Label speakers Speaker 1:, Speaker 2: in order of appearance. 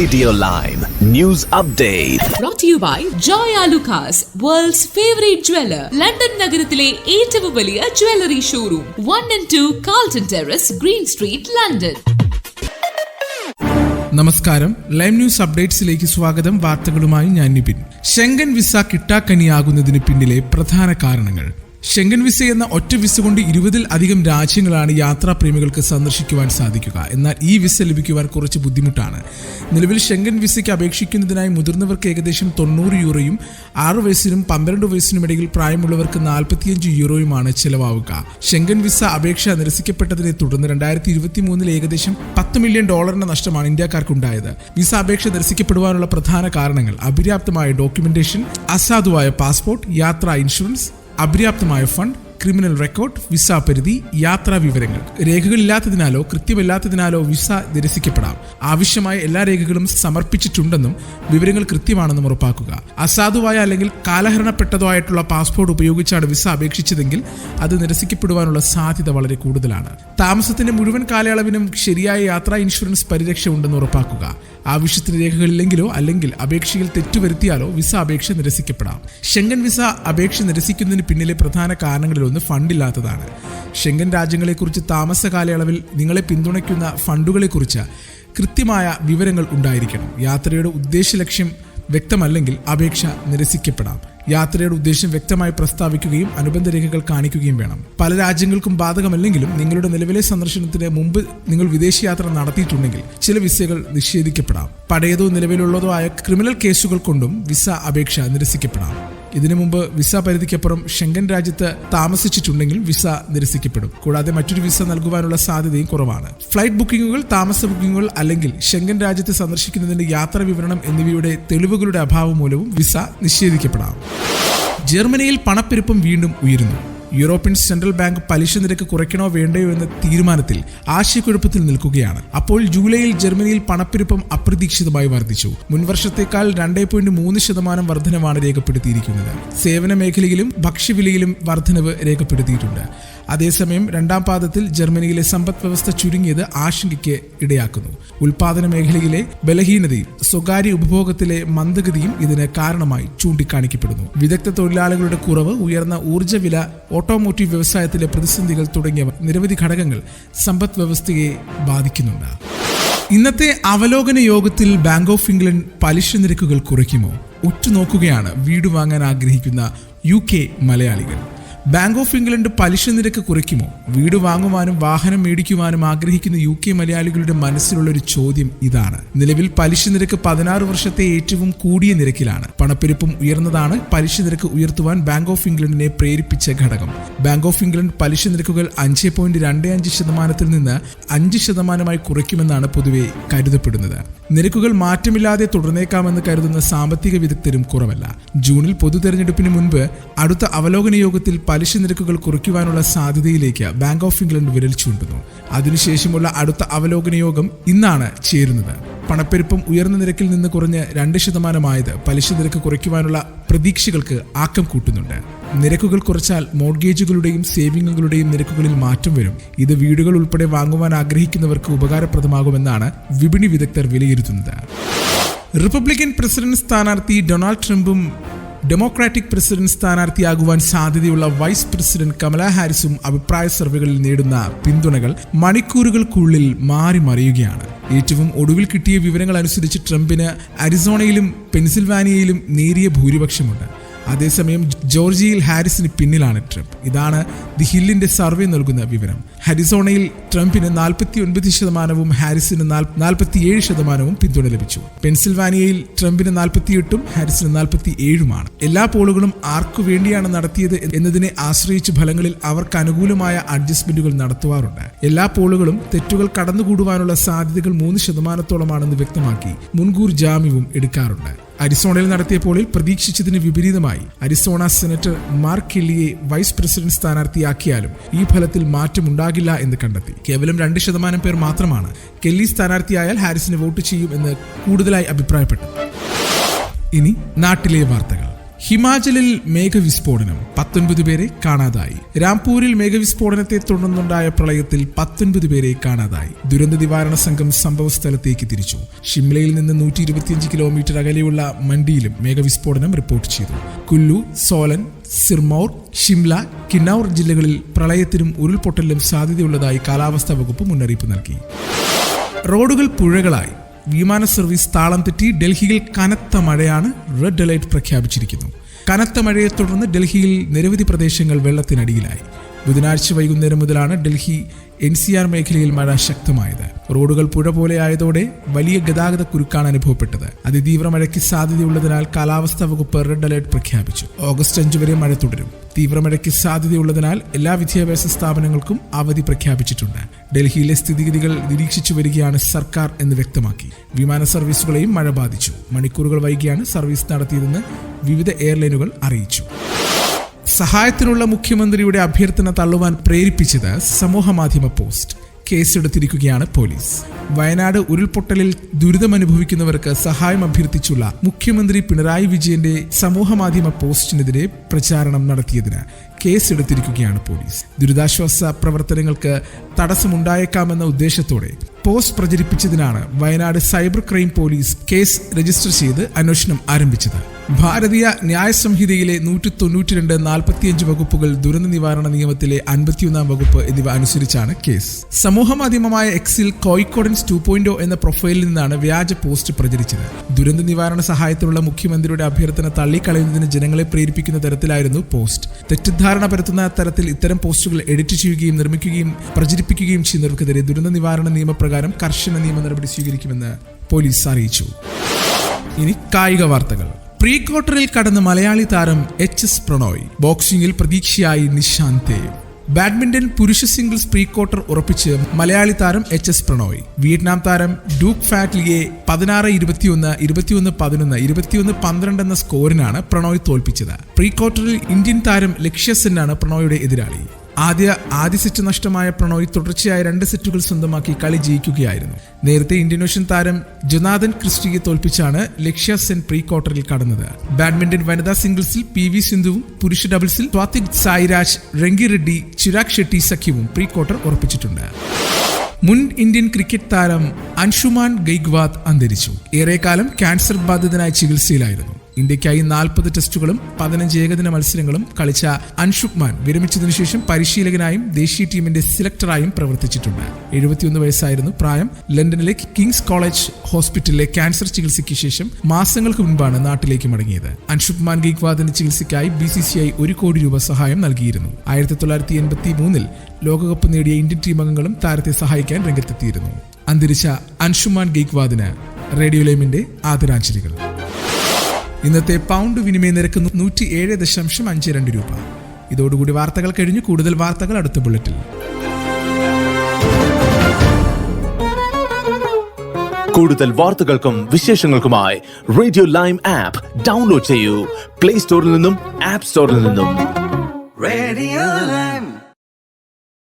Speaker 1: Radio live news update
Speaker 2: brought you you by Joy world's world's favorite London നഗരത്തിലെ ഏറ്റവും വലിയ jewellery showroom one and two Carlton terrace green street London
Speaker 3: നമസ്കാരം. Lime news അപ്ഡേറ്റ്സിലേക്ക് സ്വാഗതം. വാർത്തകളുമായി ഞാൻ Nipin. Schengen visa കിട്ടാക്കനിയാകുന്നതിന് പിന്നിലെ പ്രധാന കാരണങ്ങൾ. ഷെങ്കൻ വിസ എന്ന ഒറ്റ വിസ കൊണ്ട് ഇരുപതിൽ അധികം രാജ്യങ്ങളാണ് യാത്രാപ്രേമികൾക്ക് സന്ദർശിക്കുവാൻ സാധിക്കുക. എന്നാൽ ഈ വിസ ലഭിക്കുവാൻ കുറച്ച് ബുദ്ധിമുട്ടാണ്. നിലവിൽ ഷെങ്കൻ വിസയ്ക്ക് അപേക്ഷിക്കുന്നതിനായി മുതിർന്നവർക്ക് ഏകദേശം തൊണ്ണൂറ് യൂറോയും ആറ് വയസ്സിനും പന്ത്രണ്ട് വയസ്സിനും ഇടയിൽ പ്രായമുള്ളവർക്ക് നാൽപ്പത്തിയഞ്ച് യൂറോയുമാണ് ചിലവാവുക. ഷെങ്കൻ വിസ അപേക്ഷ നിരസിക്കപ്പെട്ടതിനെ തുടർന്ന് രണ്ടായിരത്തി ഇരുപത്തി മൂന്നിൽ ഏകദേശം പത്ത് മില്യൺ ഡോളറിന്റെ നഷ്ടമാണ് ഇന്ത്യക്കാർക്കുണ്ടായത്. വിസ അപേക്ഷ നിരസിക്കപ്പെടുവാനുള്ള പ്രധാന കാരണങ്ങൾ അപര്യാപ്തമായ ഡോക്യുമെന്റേഷൻ അസാധുവായ പാസ്പോർട്ട് യാത്രാ ഇൻഷുറൻസ് അപര്യാപ്തമായ ഫണ്ട് ക്രിമിനൽ റെക്കോർഡ് വിസ പരിധി യാത്രാ വിവരങ്ങൾ. രേഖകളില്ലാത്തതിനാലോ കൃത്യമല്ലാത്തതിനാലോ വിസ നിരസിക്കപ്പെടാം. ആവശ്യമായ എല്ലാ രേഖകളും സമർപ്പിച്ചിട്ടുണ്ടെന്നും വിവരങ്ങൾ കൃത്യമാണെന്നും ഉറപ്പാക്കുക. അസാധുവായ അല്ലെങ്കിൽ കാലഹരണപ്പെട്ടതോ ആയിട്ടുള്ള പാസ്പോർട്ട് ഉപയോഗിച്ചാണ് വിസ അപേക്ഷിച്ചതെങ്കിൽ അത് നിരസിക്കപ്പെടുവാനുള്ള സാധ്യത വളരെ കൂടുതലാണ്. താമസത്തിന്റെ മുഴുവൻ കാലയളവിനും ശരിയായ യാത്രാ ഇൻഷുറൻസ് പരിരക്ഷ ഉണ്ടെന്ന് ഉറപ്പാക്കുക. ആവശ്യത്തിന് രേഖകളില്ലെങ്കിലോ അല്ലെങ്കിൽ അപേക്ഷയിൽ തെറ്റുവരുത്തിയാലോ വിസ അപേക്ഷ നിരസിക്കപ്പെടാം. ഷെങ്കൻ വിസ അപേക്ഷ നിരസിക്കുന്നതിന് പിന്നിലെ പ്രധാന കാരണങ്ങളിലൊന്ന് ഫണ്ടില്ലാത്തതാണ്. ഷെങ്കൻ രാജ്യങ്ങളെക്കുറിച്ച് താമസ കാലയളവിൽ നിങ്ങളെ പിന്തുണയ്ക്കുന്ന ഫണ്ടുകളെക്കുറിച്ച് കൃത്യമായ വിവരങ്ങൾ ഉണ്ടായിരിക്കണം. യാത്രയുടെ ഉദ്ദേശ ലക്ഷ്യം വ്യക്തമല്ലെങ്കിൽ അപേക്ഷ നിരസിക്കപ്പെടാം. യാത്രയുടെ ഉദ്ദേശം വ്യക്തമായി പ്രസ്താവിക്കുകയും അനുബന്ധ രേഖകൾ കാണിക്കുകയും വേണം. പല രാജ്യങ്ങൾക്കും ബാധകമല്ലെങ്കിലും നിങ്ങളുടെ നിലവിലെ സന്ദർശനത്തിന് മുമ്പ് നിങ്ങൾ വിദേശയാത്ര നടത്തിയിട്ടുണ്ടെങ്കിൽ ചില വിസകൾ നിഷേധിക്കപ്പെടാം. പഴയതോ നിലവിലുള്ളതോ ആയ ക്രിമിനൽ കേസുകൾ കൊണ്ടും വിസ അപേക്ഷ നിരസിക്കപ്പെടാം. ഇതിനു മുമ്പ് വിസ പരിധിക്കപ്പുറം ഷെങ്കൻ രാജ്യത്ത് താമസിച്ചിട്ടുണ്ടെങ്കിൽ വിസ നിരസിക്കപ്പെടും. കൂടാതെ മറ്റൊരു വിസ നൽകുവാനുള്ള സാധ്യതയും കുറവാണ്. ഫ്ലൈറ്റ് ബുക്കിംഗുകൾ താമസ ബുക്കിംഗുകൾ അല്ലെങ്കിൽ ഷെങ്കൻ രാജ്യത്ത് സന്ദർശിക്കുന്നതിന്റെ യാത്രാ വിവരണം എന്നിവയുടെ തെളിവുകളുടെ അഭാവം മൂലവും വിസ നിഷേധിക്കപ്പെടാം. ജർമ്മനിയിൽ പണപ്പെരുപ്പം വീണ്ടും ഉയരുന്നു. യൂറോപ്യൻ സെൻട്രൽ ബാങ്ക് പലിശ നിരക്ക് കുറയ്ക്കണോ വേണ്ടയോ എന്ന തീരുമാനത്തിൽ ആശയക്കുഴപ്പത്തിൽ നിൽക്കുകയാണ്. അപ്പോൾ ജൂലൈയിൽ ജർമ്മനിയിൽ പണപ്പെരുപ്പം അപ്രതീക്ഷിതമായി വർദ്ധിച്ചു. മുൻവർഷത്തേക്കാൾ രണ്ടേ പോയിന്റ് മൂന്ന് ശതമാനം വർധനവാണ് രേഖപ്പെടുത്തിയിരിക്കുന്നത്. സേവന മേഖലയിലും ഭക്ഷ്യവിലയിലും വർധനവ് രേഖപ്പെടുത്തിയിട്ടുണ്ട്. അതേസമയം രണ്ടാം പാദത്തിൽ ജർമ്മനിയിലെ സമ്പദ് വ്യവസ്ഥ ചുരുങ്ങിയത് ആശങ്കയ്ക്ക് ഇടയാക്കുന്നു. ഉൽപാദന മേഖലയിലെ ബലഹീനതയും സ്വകാര്യ ഉപഭോഗത്തിലെ മന്ദഗതിയും ഇതിന് കാരണമായി ചൂണ്ടിക്കാണിക്കപ്പെടുന്നു. വിദഗ്ധ തൊഴിലാളികളുടെ കുറവ് ഉയർന്ന ഊർജ വില ഓട്ടോമോട്ടീവ് വ്യവസായത്തിലെ പ്രതിസന്ധികൾ തുടങ്ങിയവ നിരവധി ഘടകങ്ങൾ സമ്പദ് വ്യവസ്ഥയെ ബാധിക്കുന്നുണ്ട്. ഇന്നത്തെ അവലോകന യോഗത്തിൽ ബാങ്ക് ഓഫ് ഇംഗ്ലണ്ട് പലിശ നിരക്കുകൾ കുറയ്ക്കുമോ? ഉറ്റുനോക്കുകയാണ് വീട് വാങ്ങാൻ ആഗ്രഹിക്കുന്ന യു മലയാളികൾ. ബാങ്ക് ഓഫ് ഇംഗ്ലണ്ട് പലിശ നിരക്ക് കുറയ്ക്കുമോ? വീട് വാങ്ങുവാനും വാഹനം മേടിക്കുവാനും ആഗ്രഹിക്കുന്ന യു കെ മലയാളികളുടെ മനസ്സിലുള്ള ഒരു ചോദ്യം ഇതാണ്. നിലവിൽ പലിശ നിരക്ക് പതിനാറ് വർഷത്തെ ഏറ്റവും കൂടിയ നിരക്കിലാണ്. പണപ്പെരുപ്പം ഉയർന്നതാണ് പലിശ നിരക്ക് ഉയർത്തുവാൻ ബാങ്ക് ഓഫ് ഇംഗ്ലണ്ടിനെ പ്രേരിപ്പിച്ച ഘടകം. ബാങ്ക് ഓഫ് ഇംഗ്ലണ്ട് പലിശ നിരക്കുകൾ അഞ്ച് പോയിന്റ് രണ്ട് അഞ്ച് ശതമാനത്തിൽ നിന്ന് അഞ്ച് ശതമാനമായി കുറയ്ക്കുമെന്നാണ് പൊതുവെ കരുതപ്പെടുന്നത്. നിരക്കുകൾ മാറ്റമില്ലാതെ തുടർന്നേക്കാമെന്ന് കരുതുന്ന സാമ്പത്തിക വിദഗ്ധരും കുറവല്ല. ജൂണിൽ പൊതു തെരഞ്ഞെടുപ്പിന് മുൻപ് അടുത്ത അവലോകന യോഗത്തിൽ പലിശ നിരക്കുകൾ കുറയ്ക്കുവാനുള്ള സാധ്യതയിലേക്ക് ബാങ്ക് ഓഫ് ഇംഗ്ലണ്ട് വിരൽ ചൂണ്ടുന്നു. അതിനുശേഷമുള്ള അടുത്ത അവലോകന യോഗം ഇന്നാണ് ചേരുന്നത്. പണപ്പെരുപ്പം ഉയർന്ന നിരക്കിൽ നിന്ന് കുറഞ്ഞ് രണ്ട് ശതമാനമായത് പലിശ നിരക്ക് കുറയ്ക്കുവാനുള്ള പ്രതീക്ഷകൾക്ക് ആക്കം കൂട്ടുന്നുണ്ട്. നിരക്കുകൾ കുറച്ചാൽ മോർഗേജുകളുടെയും സേവിങ്ങുകളുടെയും നിരക്കുകളിൽ മാറ്റം വരും. ഇത് വീടുകൾ ഉൾപ്പെടെ വാങ്ങുവാൻ ആഗ്രഹിക്കുന്നവർക്ക് ഉപകാരപ്രദമാകുമെന്നാണ് വിപണി വിദഗ്ധർ വിലയിരുത്തുന്നത്. റിപ്പബ്ലിക്കൻ പ്രസിഡന്റ് സ്ഥാനാർത്ഥി ഡൊണാൾഡ് ട്രംപും ഡെമോക്രാറ്റിക് പ്രസിഡന്റ് സ്ഥാനാർത്ഥിയാകുവാൻ സാധ്യതയുള്ള വൈസ് പ്രസിഡന്റ് കമല ഹാരിസും അഭിപ്രായ സർവേകളിൽ നേടുന്ന പിന്തുണകൾ മണിക്കൂറുകൾക്കുള്ളിൽ മാറി മറിയുകയാണ് ഏറ്റവും ഒടുവിൽ കിട്ടിയ വിവരങ്ങൾ അനുസരിച്ച് ട്രംപിന് അരിസോണയിലും പെൻസിൽവാനിയയിലും നേരിയ ഭൂരിപക്ഷമുണ്ട്. അതേസമയം ജോർജിയയിൽ ഹാരിസിന് പിന്നിലാണ് ട്രംപ്. ഇതാണ് ദി ഹില്ലിന്റെ സർവേ നൽകുന്ന വിവരം. ഹരിസോണയിൽ ട്രംപിന് നാൽപ്പത്തി ഒൻപത് ശതമാനവും ഹാരിസിന് നാൽപ്പത്തിയേഴ് ശതമാനവും പിന്തുണ ലഭിച്ചു. പെൻസിൽവാനിയയിൽ ട്രംപിന് നാൽപ്പത്തിയെട്ടും ഹാരിസിന് നാൽപ്പത്തി ഏഴുമാണ് എല്ലാ പോളുകളും ആർക്കു വേണ്ടിയാണ് നടത്തിയത് എന്നതിനെ ആശ്രയിച്ച് ഫലങ്ങളിൽ അവർക്ക് അനുകൂലമായ അഡ്ജസ്റ്റ്മെന്റുകൾ നടത്തുവാറുണ്ട്. എല്ലാ പോളുകളും തെറ്റുകൾ കടന്നുകൂടുവാനുള്ള സാധ്യതകൾ മൂന്ന് ശതമാനത്തോളമാണെന്ന് വ്യക്തമാക്കി മുൻകൂർ ജാമ്യവും എടുക്കാറുണ്ട്. അരിസോണയിൽ നടത്തിയ പോളിൽ പ്രതീക്ഷിച്ചതിന് വിപരീതമായി അരിസോണ സെനറ്റർ മാർക്ക് കെല്ലിയെ വൈസ് പ്രസിഡന്റ് സ്ഥാനാർത്ഥിയാക്കിയാലും ഈ ഫലത്തിൽ മാറ്റമുണ്ടാകില്ല എന്ന് കണ്ടെത്തി. കേവലം രണ്ട് ശതമാനം പേർ മാത്രമാണ് കെല്ലി സ്ഥാനാർത്ഥിയായാൽ ഹാരിസിന് വോട്ട് ചെയ്യും എന്ന് കൂടുതലായി അഭിപ്രായപ്പെട്ടു. ഇനി നാട്ടിലെ വാർത്തകൾ. ഹിമാചലിൽ മേഘവിസ്ഫോടനം പത്തൊൻപത് പേരെ കാണാതായി. രാംപൂരിൽ മേഘവിസ്ഫോടനത്തെ തുടർന്നുണ്ടായ പ്രളയത്തിൽ പത്തൊൻപത് പേരെ കാണാതായി. ദുരന്ത നിവാരണ സംഘം സംഭവ സ്ഥലത്തേക്ക് തിരിച്ചു. ഷിംലയിൽ നിന്ന് നൂറ്റി ഇരുപത്തിയഞ്ച് കിലോമീറ്റർ അകലെയുള്ള മണ്ടിയിലും മേഘവിസ്ഫോടനം റിപ്പോർട്ട് ചെയ്തു. കുല്ലു സോലൻ സിർമൌർ ഷിംല കിന്നൌർ ജില്ലകളിൽ പ്രളയത്തിനും ഉരുൾപൊട്ടലിനും സാധ്യതയുള്ളതായി കാലാവസ്ഥാ വകുപ്പ് മുന്നറിയിപ്പ് നൽകി. റോഡുകൾ പുഴകളായി. വിമാന സർവീസ് താളം തെറ്റി ഡൽഹിയിൽ കനത്ത മഴയാണ് റെഡ് അലേർട്ട് പ്രഖ്യാപിച്ചിരിക്കുന്നു. കനത്ത മഴയെ തുടർന്ന് ഡൽഹിയിൽ നിരവധി പ്രദേശങ്ങൾ വെള്ളത്തിനടിയിലായി. ബുധനാഴ്ച വൈകുന്നേരം മുതലാണ് ഡൽഹി എൻ സി ആർ മേഖലയിൽ മഴ ശക്തമായത്. റോഡുകൾ പുഴ പോലെ ആയതോടെ വലിയ ഗതാഗത കുരുക്കാണ് അനുഭവപ്പെട്ടത്. അതിതീവ്ര മഴയ്ക്ക് സാധ്യതയുള്ളതിനാൽ കാലാവസ്ഥാ വകുപ്പ് റെഡ് അലർട്ട് പ്രഖ്യാപിച്ചു. ഓഗസ്റ്റ് അഞ്ച് വരെ മഴ തുടരും. തീവ്രമഴയ്ക്ക് സാധ്യതയുള്ളതിനാൽ എല്ലാ വിദ്യാഭ്യാസ സ്ഥാപനങ്ങൾക്കും അവധി പ്രഖ്യാപിച്ചിട്ടുണ്ട്. ഡൽഹിയിലെ സ്ഥിതിഗതികൾ നിരീക്ഷിച്ചു വരികയാണ് സർക്കാർ എന്ന് വ്യക്തമാക്കി. വിമാന സർവീസുകളെയും മഴ ബാധിച്ചു. മണിക്കൂറുകൾ വൈകിയാണ് സർവീസ് നടത്തിയതെന്ന് വിവിധ എയർലൈനുകൾ അറിയിച്ചു. സഹായത്തിനുള്ള മുഖ്യമന്ത്രിയുടെ അഭ്യർത്ഥന തള്ളുവാൻ പ്രേരിപ്പിച്ചത് സമൂഹമാധ്യമ പോസ്റ്റ്. കേസെടുത്തിരിക്കുകയാണ് പോലീസ്. വയനാട് ഉരുൾപൊട്ടലിൽ ദുരിതമനുഭവിക്കുന്നവർക്ക് സഹായം അഭ്യർത്ഥിച്ചുള്ള മുഖ്യമന്ത്രി പിണറായി വിജയന്റെ സമൂഹമാധ്യമ പോസ്റ്റിനെതിരെ പ്രചാരണം നടത്തിയതിന് കേസെടുത്തിരിക്കുകയാണ് പോലീസ്. ദുരിതാശ്വാസ പ്രവർത്തനങ്ങൾക്ക് തടസ്സമുണ്ടായേക്കാമെന്ന ഉദ്ദേശത്തോടെ post പ്രചരിപ്പിച്ചതിനാണ് Wayanad cyber crime police case register ചെയ്ത് അന്വേഷണം ആരംഭിച്ചത്. ഭാരതീയ ന്യായ സംഹിതയിലെ നൂറ്റി തൊണ്ണൂറ്റി രണ്ട് നാൽപ്പത്തിയഞ്ച് വകുപ്പുകൾ ദുരന്ത നിവാരണ നിയമത്തിലെ അൻപത്തിയൊന്നാം വകുപ്പ് എന്നിവ അനുസരിച്ചാണ് കേസ്. സമൂഹമാധ്യമമായ എക്സിൽ കോയിക്കോടൻസ് ടു പോയിന്റ് എന്ന പ്രൊഫൈലിൽ നിന്നാണ് വ്യാജ പോസ്റ്റ് പ്രചരിച്ചത്. ദുരന്ത നിവാരണ സഹായത്തിനുള്ള മുഖ്യമന്ത്രിയുടെ അഭ്യർത്ഥന തള്ളിക്കളയുന്നതിന് ജനങ്ങളെ പ്രേരിപ്പിക്കുന്ന തരത്തിലായിരുന്നു പോസ്റ്റ്. തെറ്റിദ്ധാരണ പരത്തുന്ന തരത്തിൽ ഇത്തരം പോസ്റ്റുകൾ എഡിറ്റ് ചെയ്യുകയും നിർമ്മിക്കുകയും പ്രചരിപ്പിക്കുകയും ചെയ്യുന്നവർക്കെതിരെ ദുരന്ത നിവാരണ നിയമപ്രകാരം കർശന നിയമ നടപടി സ്വീകരിക്കുമെന്ന് പോലീസ് അറിയിച്ചു. ഇനി കായിക വാർത്തകൾ. പ്രീ ക്വാർട്ടറിൽ കടന്ന് മലയാളി താരം എച്ച് എസ് പ്രണോയ് ബോക്സിംഗിൽ പ്രതീക്ഷയായി നിശാന്ത് ബാഡ്മിന്റൺ പുരുഷ സിംഗിൾസ് പ്രീ ക്വാർട്ടർ ഉറപ്പിച്ച് മലയാളി താരം എച്ച് എസ് പ്രണോയ്. വിയറ്റ്നാം താരം ഡൂക്ക് ഫാറ്റ്ലിയെ പതിനാറ് ഇരുപത്തിയൊന്ന് ഇരുപത്തിയൊന്ന് പതിനൊന്ന് ഇരുപത്തിയൊന്ന് പന്ത്രണ്ട് എന്ന സ്കോറിനാണ് പ്രണോയ് തോൽപ്പിച്ചത്. പ്രീ ക്വാർട്ടറിൽ ഇന്ത്യൻ താരം ലക്ഷ്യ സെന്നാണ് പ്രണോയുടെ എതിരാളി. ആദ്യ ആദ്യ സെറ്റ് നഷ്ടമായ പ്രണോയ് തുടർച്ചയായ രണ്ട് സെറ്റുകൾ സ്വന്തമാക്കി കളി ജയിക്കുകയായിരുന്നു. നേരത്തെ ഇന്തോനേഷ്യൻ താരം ജുനാഥൻ ക്രിസ്റ്റിയെ തോൽപ്പിച്ചാണ് ലക്ഷ്യ സെൻ പ്രീ ക്വാർട്ടറിൽ കടന്നത്. ബാഡ്മിന്റൺ വനിതാ സിംഗിൾസിൽ പി വി സിന്ധുവും പുരുഷ ഡബിൾസിൽ സ്വാതിക് സായിരാജ് രംഗി റെഡ്ഡി ചിരാഗ് ഷെട്ടി സഖ്യവും പ്രീ ക്വാർട്ടർ ഉറപ്പിച്ചിട്ടുണ്ട്. മുൻ ഇന്ത്യൻ ക്രിക്കറ്റ് താരം അൻഷുമാൻ ഗൈഗ്വാദ് അന്തരിച്ചു. ഏറെക്കാലം ക്യാൻസർ ബാധിതനായ ചികിത്സയിലായിരുന്നു. ഇന്ത്യക്കായി നാൽപ്പത് ടെസ്റ്റുകളും പതിനഞ്ച് ഏകദിന മത്സരങ്ങളും കളിച്ച അൻഷുക്മാൻ വിരമിച്ചതിനു ശേഷം പരിശീലകനായും ദേശീയ ടീമിന്റെ സിലക്ടറായും പ്രവർത്തിച്ചിട്ടുണ്ട്. എഴുപത്തിയൊന്ന് വയസ്സായിരുന്നു പ്രായം. ലണ്ടനിലെ കിങ്സ് കോളേജ് ഹോസ്പിറ്റലിലെ ക്യാൻസർ ചികിത്സയ്ക്ക് ശേഷം മാസങ്ങൾക്ക് മുൻപാണ് നാട്ടിലേക്ക് മടങ്ങിയത്. അൻഷുക്മാൻ ഗീക്വാദിന്റെ ചികിത്സയ്ക്കായി ബി സി സി ഐ ഒരു കോടി രൂപ സഹായം നൽകിയിരുന്നു. ആയിരത്തി തൊള്ളായിരത്തി എൺപത്തി മൂന്നിൽ ലോകകപ്പ് നേടിയ ഇന്ത്യൻ ടീം അംഗങ്ങളും താരത്തെ സഹായിക്കാൻ രംഗത്തെത്തിയിരുന്നു. അന്തരിച്ച അൻഷുമാൻ ഗെയ്ക്വാദിന് റേഡിയോ ലൈമിന്റെ ആദരാഞ്ജലികൾ. ഇന്നത്തെ പൗണ്ട് വിനിമയ നിരക്ക് നൂറ്റി ഏഴ് ദശാംശം അഞ്ച് രണ്ട് രൂപ. ഇതോടുകൂടി വാർത്തകൾ കഴിഞ്ഞു കൂടുതൽ വാർത്തകൾ അടുത്ത ബുള്ളറ്റിൽ
Speaker 1: കൂടുതൽ വാർത്തകൾക്കും വിശേഷങ്ങൾക്കുമായി റേഡിയോ ലൈം ആപ്പ് ഡൗൺലോഡ് ചെയ്യൂ. പ്ലേ സ്റ്റോറിൽ നിന്നും ആപ്പ് സ്റ്റോറിൽ നിന്നും.
Speaker 4: Lab.